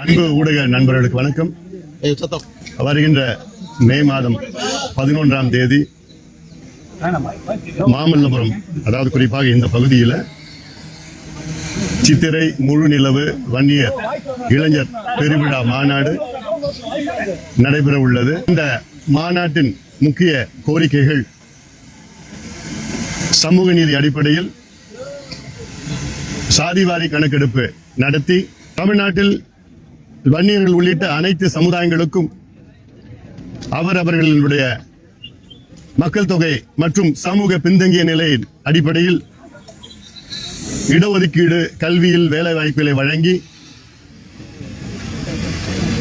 அன்பு ஊடக நண்பர்களுக்கு வணக்கம். வருகின்ற மே மாதம் பதினொன்றாம் தேதி மாமல்லபுரம் அதாவது குறிப்பாக இந்த பகுதியில் சித்திரை முழு நிலவு வன்னியர் இளைஞர் பெருவிழா மாநாடு நடைபெற உள்ளது. இந்த மாநாட்டின் முக்கிய கோரிக்கைகள் சமூக நீதி அடிப்படையில் சாதிவாரி கணக்கெடுப்பு நடத்தி தமிழ்நாட்டில் வன்னியர்கள் உள்ளிட்ட அனைத்து சமுதாயங்களுக்கும் அவர் அவர்களுடைய மக்கள் தொகை மற்றும் சமூக பின்தங்கிய நிலையின் அடிப்படையில் இடஒதுக்கீடு கல்வியில் வேலை வாய்ப்புகளை வழங்கி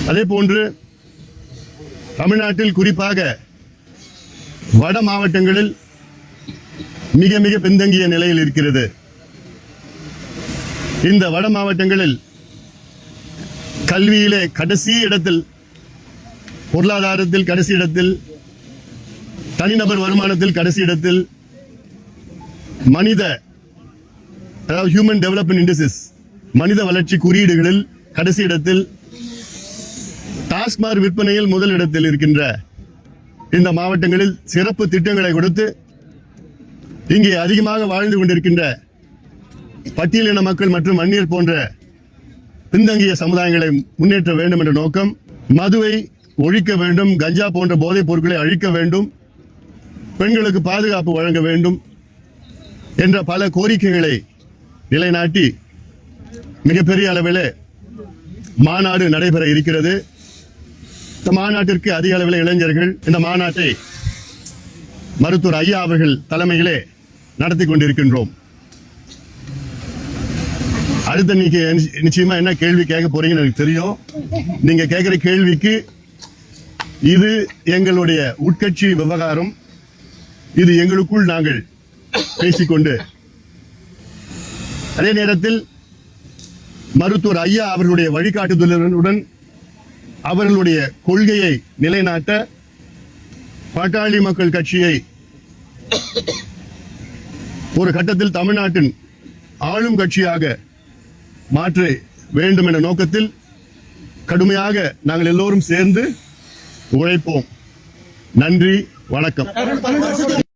அதே போன்று தமிழ்நாட்டில் குறிப்பாக வட மாவட்டங்களில் மிக மிக பின்தங்கிய நிலையில் இருக்கிறது. இந்த வட மாவட்டங்களில் கல்வியிலே கடைசி இடத்தில் பொருளாதாரத்தில் கடைசி இடத்தில் தனிநபர் வருமானத்தில் கடைசி இடத்தில் மனித அதாவது ஹியூமன் டெவலப்மெண்ட் இண்டஸ்ட்ரிஸ் மனித வளர்ச்சி குறியீடுகளில் கடைசி இடத்தில் டாஸ்மாக் விற்பனையில் முதல் இடத்தில் இருக்கின்ற இந்த மாவட்டங்களில் சிறப்பு திட்டங்களை கொடுத்து இங்கே அதிகமாக வாழ்ந்து கொண்டிருக்கின்ற பட்டியலின மக்கள் மற்றும் வன்னியர் போன்ற பின்தங்கிய சமுதாயங்களை முன்னேற்ற வேண்டும் என்ற நோக்கம் மதுவை ஒழிக்க வேண்டும் கஞ்சா போன்ற போதைப் பொருட்களை அழிக்க வேண்டும் பெண்களுக்கு பாதுகாப்பு வழங்க வேண்டும் என்ற பல கோரிக்கைகளை நிலைநாட்டி மிகப்பெரிய அளவில் மாநாடு நடைபெற இருக்கிறது. இந்த மாநாட்டிற்கு அதிக அளவில் இளைஞர்கள் இந்த மாநாட்டை மருத்துவர் ஐயா அவர்கள் தலைமையிலே நடத்தி கொண்டிருக்கின்றோம். அடுத்த நீங்க நிச்சயமா என்ன கேள்வி கேட்க போறீங்கன்னு எனக்கு தெரியும். நீங்க கேட்கிற கேள்விக்கு இது எங்களுடைய உட்கட்சி விவகாரம். இது எங்களுக்குள் நாங்கள் பேசிக்கொண்டு. அதே நேரத்தில் மருத்துவர் ஐயா அவர்களுடைய வழிகாட்டுதலுடன் அவர்களுடைய கொள்கையை நிலைநாட்ட பாட்டாளி மக்கள் கட்சியை ஒரு கட்டத்தில் தமிழ்நாட்டின் ஆளும் கட்சியாக மாற்ற வேண்டும் என்ற நோக்கத்தில் கடுமையாக நாங்கள் எல்லோரும் சேர்ந்து உழைப்போம். நன்றி வணக்கம்.